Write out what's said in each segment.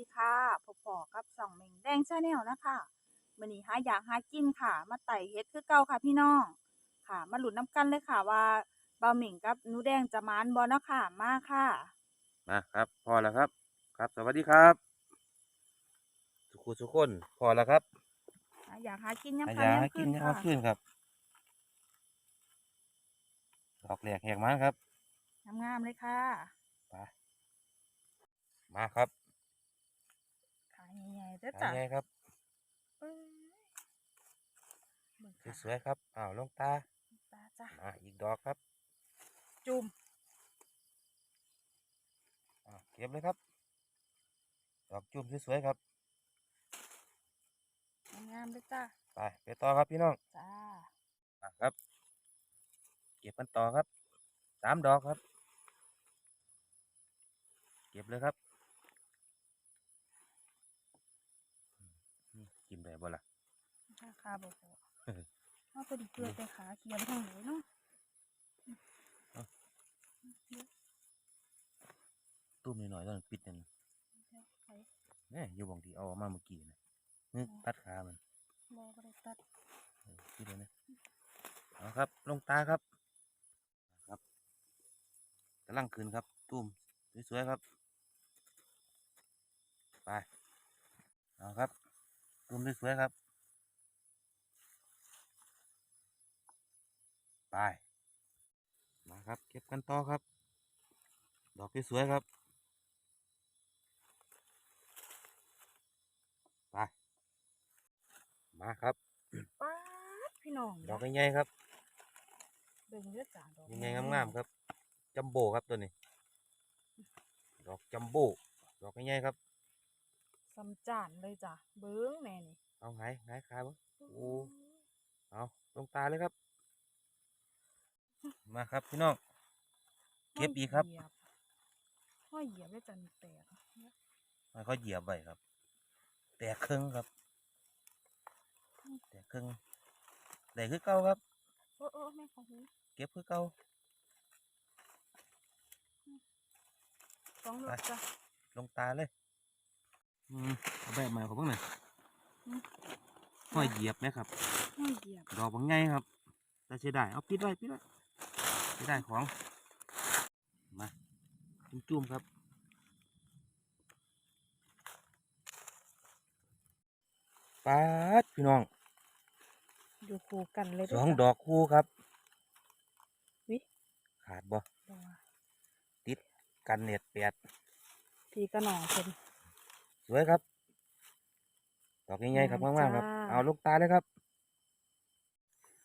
ดีค่ะพบปอกับสองเมงแดงชาแนลนะคะมื้อนี้หาอยากหากินค่ะ มาไต่เฮ็ดคือเก่าค่ะพี่น้องค่ะ มาหลุดน้ำกันเลยค่ะว่าเบาหมิงกับหนูแดงจะมานบ่เนาะค่ะ มาค่ะ มาครับ พอแล้วครับ ครับ สวัสดีครับสุขุสุขคนพอแล้วครับหาอยากหากินยามอาค่ำยายามให้กิคืนนยามค่ะขึ้นครับดอกแหลกแหกมันครับงามๆเลยค่ะไปมาครับขาย ใหญ่ๆเด้อหาจ้ะ ไงครับเอ้ยเบิ่งค่ะสวยๆครับอ้าวลงตาตาจ้ะมาอีกดอกครับจุ่มอ้าวเก็บเลยครับ ดอกจุ่มสวยๆครับงามๆเด้อจ้ะไปไปต่อครับพี่น้องจ้ามาครับ เก็บกันต่อครับสามดอกครับ เก็บเลยครับ กินได้บ่ล่ะราคาบ่พอเออเอาพอดีเกลือไปขาเขียนทางไหนเนาะตุ้มหน่อยๆตอนปิดนั่นไปเนี่ยอยู่บางทีเอาออกมาเมื่อกี้นะนึกตัดขามันบ่บ่ได้ตัดเออคิดเลยนะเอาครับ ลงตาครับครับกำลังคืนครับ ตุ้มสวยๆครับ ไป เอาครับ ตุ้มสวยๆครับ ไป มาครับ เก็บกันต่อครับ ดอกสวยๆครับ ไป มาครับป๊าดพี่น้องดอกใหญ่ๆครับเบิ่งเด้อจ้าดอกใหญ่ๆงามๆครับ จัมโบ้ครับตัวนี้ ดอกจัมโบ้ดอกใหญ่ๆครับ ซ้ำจานเลยจ้ะเบิ่งแน่นี่เอาไงไงขาบ่โอ้เอาลงตาเลยครับ มาครับพี่น้องเก็บอีกครับห้อยเหยียบได้จันแตกมันเขาเหยียบไว้ครับ แตกครึ่งครับ แตกครึ่งได้คือเก่าครับโอ้โอ้แม่ของหูเก็บคือเก่าสองรถจ้ะลงตาเลยอืม เอาแบบใหม่ของพวกหน่อยอืมห้อยเหยียบไหมครับห้อยเหยียบ ดอกบางไงครับแต่เสียดายเอาปิดไว้ปิดไว้เสียดายของ มาจุ่มๆครับปาดพี่น้อง อยู่คู่กันเลยสองดอกคู่ครับ วิ ขาดบ่ดอกติดกันเน็ตแปดพี่กระหน่อเพิ่น สวยครับดอกใหญ่ๆครับงามมากๆครับจ้าเอาลูกตาเลยครับ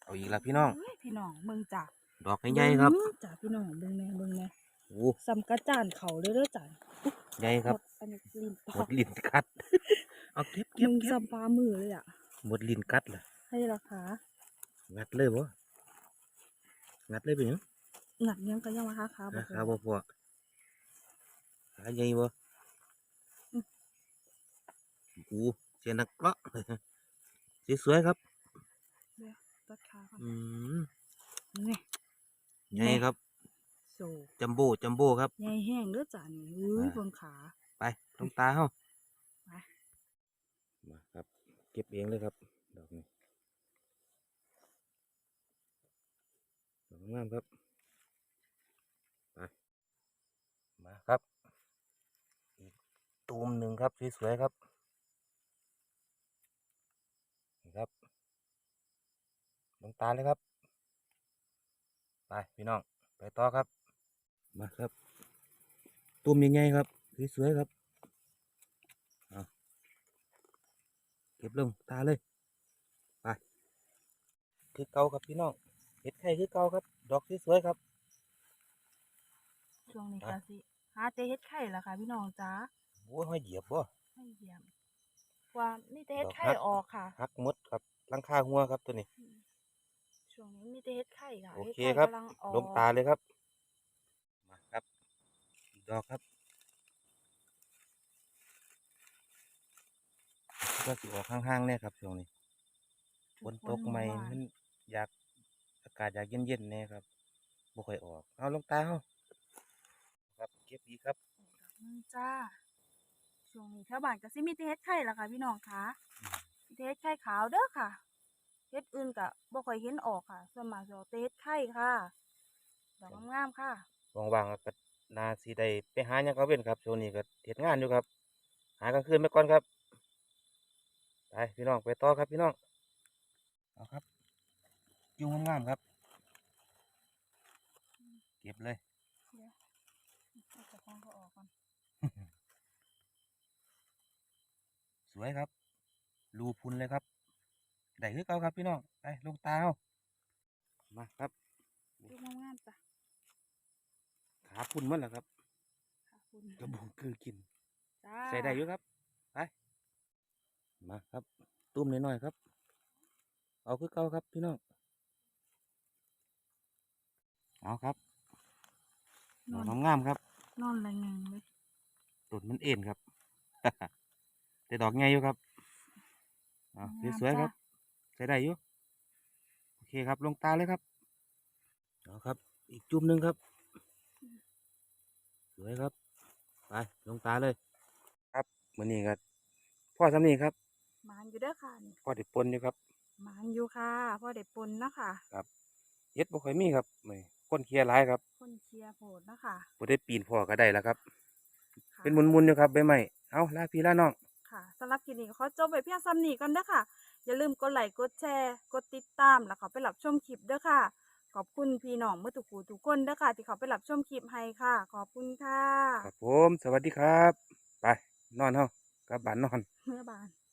เอาอีกแล้วพี่น้องเฮ้ยพี่น้องเบิ่งจ้ะดอกใหญ่ๆครับเงจ้ะพี่น้องเบิ่งแน่เบิ่งแน่โอ้ซ้ำกระจานเขาเลยเด้อจ้ะใหญ่ครับหมดอันนี้ลิ้นปหมอดกลิ้นกัด เอาเก็บเก็มึบงเก็บซ้ำปลามือเลยอะหมดลิ้นกัดล่ะให้ราคางัดเลยบ่งัดเลยเป็นหยังหนักยังก็ยังว่าราคาบ่ราพคาอบ่พอขาใหญ่บ่อืม โอ้เสียนักเกาะสวยๆครับตัดขาก่อนอืมนี่ใหญ่ครับโซจัมโบ้จัมโบ้ครับใหญ่แห้งเด้อจ้ะนี่อุ้ยอ่าบนขา ไปลงตาเฮาไปมาครับ เก็บเองเลยครับ ดอกนี้ดอกงามครับไปมาครับ อีกตูมหนึ่งครับสวยๆครับนี่ครับ ลงตาเลยครับ ไปพี่น้อง ไปต่อครับ มาครับตูมใหญ่ๆครับ สวยๆครับเก็บลงตาเลย ไป คือเก่าครับพี่น้อง เห็ดไข่คือเก่าครับ ดอกสวยๆครับ ช่วงนี้อะก็สิหาแต่เฮ็ดไข่ล่ะค่ะ พี่น้องจ้าโอ้ยห้อยเหยียบบ่ให้เยี่ยมว่ามีแต่เฮ็ดดอกไข่ฮักออกค่ะ หักหมดครับลังคาหัวครับตัวนี้ ช่วงนี้มีแต่เฮ็ดไข่ค่ะโอฮ็ดเคไข่ครับกำลังออกลงตาเลยครับ มาครับอีกดอกครับก็สิออกข้างๆเนี่ยครับช่วงนี้ฝนตกใหม่ว่ามันอยากอากาศอยากเย็นๆเนี่ยครับบ่ค่อยออก เอาลงตาเฮาครับเก็บอีกครับอืมจ้า ช่วงนี้แถวบ้านก็สิมีแต่เฮ็ดไข่ล่ะค่ะพี่น้องคะมีแต่เฮ็ดไข่ขาวเด้อค่ะเฮ็ดอื่นก็บ่ค่อยเห็นออกค่ะ ส่วนมากจะเอาแต่เฮ็ดไข่ค่ะดอกงามๆค่ะ ว่างๆก็นาสิได้ไปหาหยังก็เว้นครับช่วงนี้ก็เฮ็ดงานอยู่ครับ หากลางคืนไปก่อนครับไปพี่น้องไปต่อครับพี่น้องเอาครับยุงงามๆครับ เก็บเลยเดี๋ยวเอาเจ้าของเขาออกก่อนสวยครับ รูพุนเลยครับ ได้คือเก่าครับพี่น้องไปลงตาเอามาครับดูงามๆจ้ะขาพุนหมันแล้วครับค่ะคุณกระบอกคือกินจ้าใส่ได้อยู่ครับไปมาครับ ตุ้มน้อยๆครับ เอาคือเก่าครับพี่น้องเอาครับดนออกนงามๆครับนอนแรงๆเลยต้นมันเอ็นครับ แต่ดอกใหญ่อยู่ครับเอางามสวยๆครับจ้ะ ใส่ได้อยู่โอเคครับ ลงตาเลยครับเอาครับ อีกจุ่มหนึ่งครับสวยครับ ไปลงตาเลย ครับมือนี้ก็พ่อสำนีครับหมานอยู่เด้อค่ะนี่พ่อได้ปนอยู่ครับหมานอยู่ค่ะพ่อได้ปนเนาะค่ะเฮ็ดบ่ค่อยมีครับมื้อนี้คนเคลียร์หลายครับ คนเชียร์โผดเนาะคะบ่ได้ปีนพ่อก็ได้แล้วครับค่ะเป็นมุนๆอยู่ครับใบไม้เอาลาพี่ลาน้องค่ะสำหรับคลิปนี้ก็ขอจบไปเพียงซ้ำนี้ก่อนเด้อค่ะ อย่าลืมกดไลค์กดแชร์ กดติดตาม แล้วเขาไปรับชมคลิปเด้อค่ะ ขอบคุณพี่น้องเมื่อทุกผู้ทุกคนเด้อค่ะ ที่เขาไปรับชมคลิปให้ค่ะ ขอบคุณค่ะ ครับผม สวัสดีครับ ไป นอนเฮากลับบ้านนอน เมื่อบาน